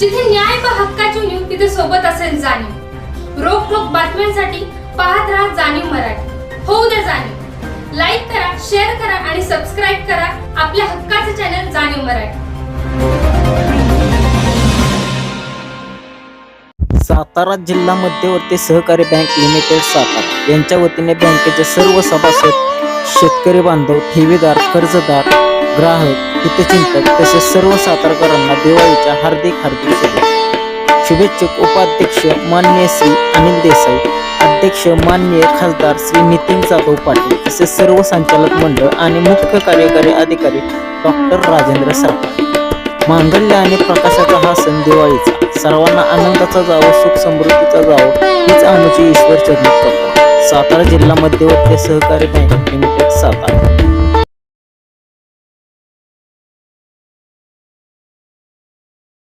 जिथे न्याय किंवा हक्काची नेऊन तिथे सोबत असेल जाणीव. रोखोक बातम्यांसाठी पाहत राहा जाणीव मराठी. होऊ द्या जाणीव. लाईक करा शेअर करा आणि सबस्क्राईब करा आपल्या हक्काचे चॅनल जाणीव मराठी. सातारा जिल्हा मध्यवर्ती सहकारी बँक लिमिटेड सातारा. यांच्या वतीने बँकेचे सर्व सभासद शेतकरी बांधव ठेवीदार कर्जदार ग्राहक हितचिंतक तसेच सर्व सातारकरांना दिवाळीच्या हार्दिक हार्दिक शुभेच्छा. शुभेच्छुक उपाध्यक्ष मान्य श्री अनिल देसाई अध्यक्ष मान्य खासदार श्री नितीन जाधव पाटील तसेच सर्व संचालक मंडळ आणि मुख्य कार्यकारी अधिकारी डॉक्टर राजेंद्र सरकार मांगल्य आणि प्रकाशाचा हा सण दिवाळीचा सर्वांना आनंदाचा जावं सुख समृद्धीचा जावं हीच आमची ईश्वर चरणी करतो सातारा जिल्हा मध्यवर्ती सहकारी बँक लिमिटेड सातारा.